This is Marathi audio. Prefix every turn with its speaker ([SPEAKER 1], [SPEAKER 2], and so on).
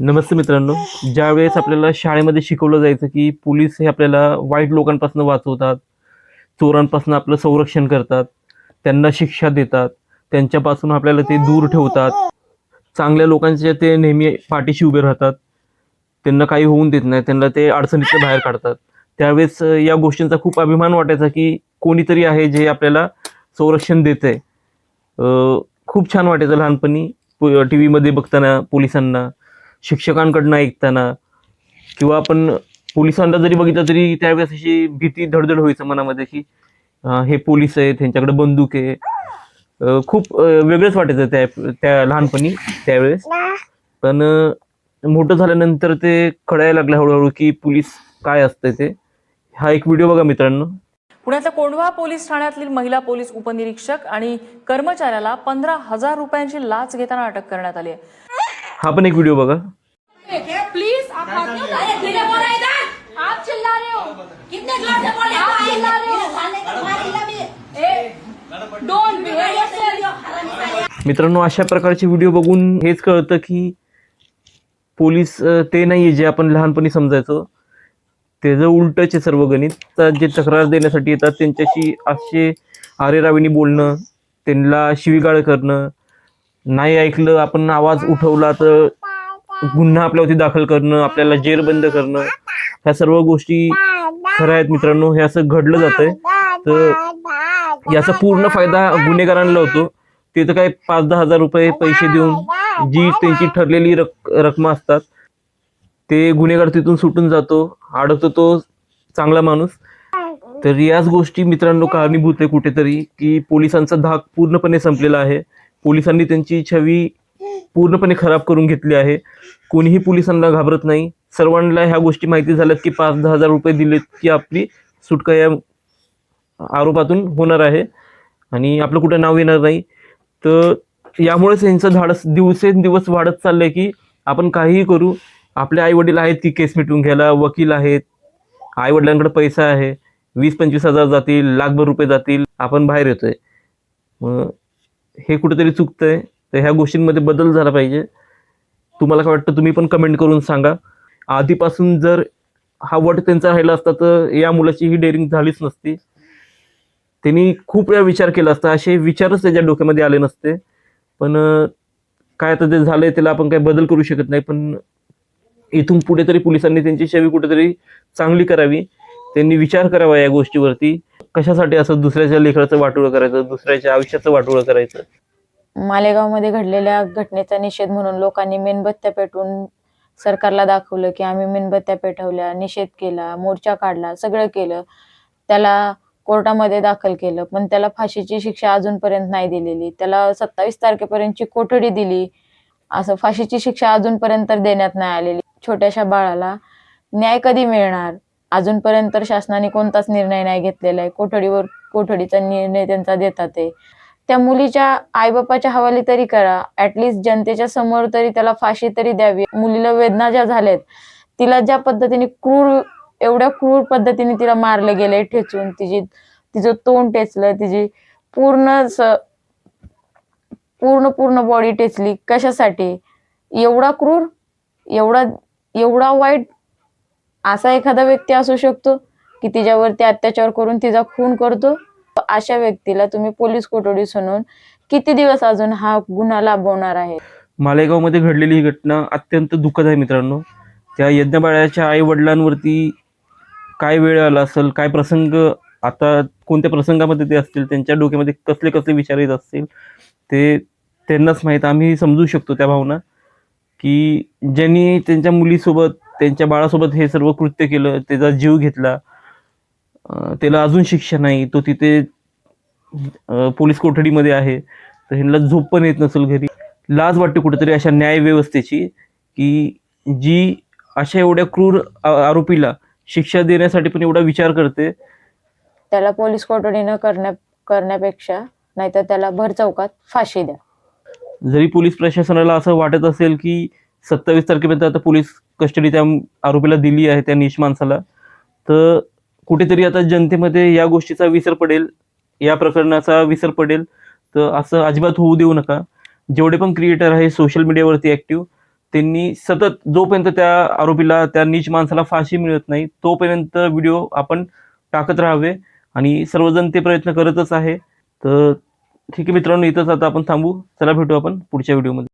[SPEAKER 1] नमस्ते मित्रांनो. ज्यावेळेस आपल्याला शाळेमध्ये शिकवलं जायचं की पोलीस हे आपल्याला वाईट लोकांपासून वाचवतात चोरांपासून आपलं संरक्षण करतात त्यांना शिक्षा देतात त्यांच्यापासून आपल्याला ते दूर ठेवतात. चांगल्या लोकांच्या ते नेहमी पाठीशी उभे राहतात. त्यांना काही होऊन देत नाही त्यांना ते अडचणीतनं बाहेर काढतात. त्यावेळेस या गोष्टींचा खूप अभिमान वाटायचा की कोणीतरी आहे जे आपल्याला संरक्षण देत आहे खूप छान वाटायचं लहानपणी टी व्हीमध्ये बघताना पोलिसांना. शिक्षकांकडनं ऐकताना किंवा आपण पोलिसांना जरी बघितलं तरी त्यावेळेस अशी भीती धडधड व्हायचं मनामध्ये की हे पोलीस आहेत त्यांच्याकडे बंदूक आहे. खूप वेगळंच वाटायचं त्या त्या लहानपणी त्यावेळेस. पण मोठं झाल्यानंतर ते कळायला लागलं हळूहळू की पोलीस काय असतं ते. हा एक व्हिडिओ बघा मित्रांनो.
[SPEAKER 2] पुण्यातल्या कोंढवा पोलीस ठाण्यातील महिला पोलीस उपनिरीक्षक आणि कर्मचाऱ्याला पंधरा हजार रुपयांची लाच घेताना अटक करण्यात आली आहे.
[SPEAKER 1] हा पण एक व्हिडिओ बघा.
[SPEAKER 3] प्लीज आप हाथ क्यों अरे कितने बोल रहे इधर? आप चिल्ला रहे हो। कितने जोर से बोल? रहे हो। आप चिल्ला रहे हो
[SPEAKER 1] मित्रांनो अशा प्रकारचे व्हिडिओ बघून हेच कळतं की पोलीस ते नाही आहे जे आपण लहानपणी समजायचो. त्याचं उलटच आहे सर्व गणित तर जे तक्रार देण्यासाठी येतात त्यांच्याशी असे आरेरावीनी बोलणं त्यांना शिवीगाळ करणं नाही ऐकलं आपण आवाज उठवला तर गुन्हा आपल्यावरती दाखल करणं आपल्याला जेरबंद करणं ह्या सर्व गोष्टी खऱ्या आहेत मित्रांनो. हे असं घडलं जातंय. तर याचा पूर्ण फायदा गुन्हेगारांना होतो. ते तर काय पाच दहा हजार रुपये पैसे देऊन जी त्यांची ठरलेली रक रक्कम असतात ते गुन्हेगार तिथून सुटून जातो. अडकतो तो चांगला माणूस. तर याच गोष्टी मित्रांनो कारणीभूत आहे कुठेतरी की पोलिसांचा धाक पूर्णपणे संपलेला आहे. पोलिसांनी त्यांची छवी पूर्णपणे खराब करून घेतली आहे. कोणीही पोलिसांना घाबरत नाही. सर्वांना ह्या गोष्टी माहिती झाल्यात की पाच दहा हजार रुपये दिलेत की आपली सुटका या आरोपातून होणार आहे. आणि आपलं कुठं नाव येणार नाही. तर यामुळेच यांचं धाडस दिवसेंदिवस वाढत चाललंय की आपण काहीही करू आपले आई वडील आहेत की केस मिटवून घ्यायला वकील आहेत. आई वडिलांकडे पैसा आहे. वीस पंचवीस हजार जातील लाखभर रुपये जातील. आपण बाहेर येतोय. मग हे कुठेतरी चुकतंय. तर ह्या गोष्टींमध्ये बदल झाला पाहिजे. तुम्हाला काय वाटतं? तुम्ही पण कमेंट करून सांगा. आधीपासून जर हा वट त्यांचा राहिला असता तर या मुलाची ही डेअरिंग झालीच नसती. त्यांनी खूप वेळा विचार केला असता. असे विचारच त्याच्या डोक्यामध्ये आले नसते. पण काय आता ते झालंय त्याला आपण काही बदल करू शकत नाही. पण इथून पुढे तरी पोलिसांनी त्यांची छवी कुठेतरी चांगली करावी. त्यांनी विचार करावा या गोष्टीवरती. कशासाठी असं दुसऱ्याच्या लेखनाचं वाटोळं करायचं दुसऱ्याच्या आयुष्याचं वाटोळं करायचं?
[SPEAKER 4] मालेगावमध्ये घडलेल्या घटनेचा निषेध म्हणून लोकांनी मेणबत्त्या पेटवून सरकारला दाखवलं की आम्ही मेणबत्त्या पेटवल्या निषेध केला मोर्चा काढला सगळं केलं. त्याला कोर्टामध्ये दाखल केलं पण त्याला फाशीची शिक्षा अजूनपर्यंत नाही दिलेली. त्याला सत्तावीस तारखेपर्यंतची कोठडी दिली असं फाशीची शिक्षा अजूनपर्यंत देण्यात नाही आलेली. छोट्याशा बाळाला न्याय कधी मिळणार? अजूनपर्यंत शासनाने कोणताच निर्णय नाही घेतलेला आहे. कोठडीवर कोठडीचा निर्णय त्यांचा देतात आहे. त्या मुलीच्या आईबापाच्या हवाली तरी करा. ऍटलिस्ट जनतेच्या समोर तरी त्याला फाशी तरी द्यावी. मुलीला वेदना ज्या झाल्यात तिला ज्या पद्धतीने क्रूर एवढ्या क्रूर पद्धतीने तिला मारलं गेलंय ठेचून तिची तिचं तोंड टेचलं तिची पूर्ण पूर्ण पूर्ण बॉडी टेचली. कशासाठी? एवढा क्रूर? एवढा एवढा वाईट असा एखादा व्यक्ती असू शकतो की तिच्यावरती अत्याचार करून तिचा खून करतो. अशा व्यक्तीला तुम्ही पोलीस कोठडी सुनून किती दिवस अजून हा गुन्हा लाभवणार आहे?
[SPEAKER 1] मालेगावमध्ये घडलेली ही घटना अत्यंत दुःखद आहे मित्रांनो. त्या यज्ञबाळाच्या आई वडिलांवरती काय वेळ आला असेल काय प्रसंग आता कोणत्या प्रसंगामध्ये ते असतील त्यांच्या डोक्यामध्ये कसले कसले विचार येत असतील ते त्यांनाच माहीत आम्ही समजू शकतो त्या भावना की ज्यांनी त्यांच्या मुलीसोबत त्यांच्या बाळासोबत हे सर्व कृत्य केलं त्याचा जीव घेतला. त्याला अजून शिक्षा नाही. तो तिथे पोलीस कोठडीमध्ये आहे. तर ह्यांना झोप पण येत नसेल घरी. लाज वाटते कुठेतरी अशा न्याय व्यवस्थेची की जी अशा एवढ्या क्रूर आरोपीला शिक्षा देण्यासाठी पण एवढा विचार करते.
[SPEAKER 4] त्याला पोलीस कोठडी न करण्या करण्यापेक्षा नाहीतर त्याला भर चौकात फाशी द्या.
[SPEAKER 1] जरी पोलीस प्रशासनाला असं वाटत असेल की सत्तावीस तारखेपर्यंत आता पोलीस कस्टडी त्या आरोपीला दिली आहे त्या निश माणसाला. तर कुठेतरी आता जनतेमध्ये या गोष्टीचा विसर पडेल या प्रकरणाचा विसर पडेल. तर असं अजिबात होऊ देऊ नका. जेवढे पण क्रिएटर आहे सोशल मीडियावरती ऍक्टिव्ह त्यांनी सतत जोपर्यंत त्या आरोपीला त्या नीच माणसाला फाशी मिळत नाही तोपर्यंत व्हिडिओ आपण टाकत राहावे. आणि सर्वजण ते प्रयत्न करतच आहे. तर ठीक आहे मित्रांनो इथंच आता आपण थांबू. चला भेटू आपण पुढच्या व्हिडिओमध्ये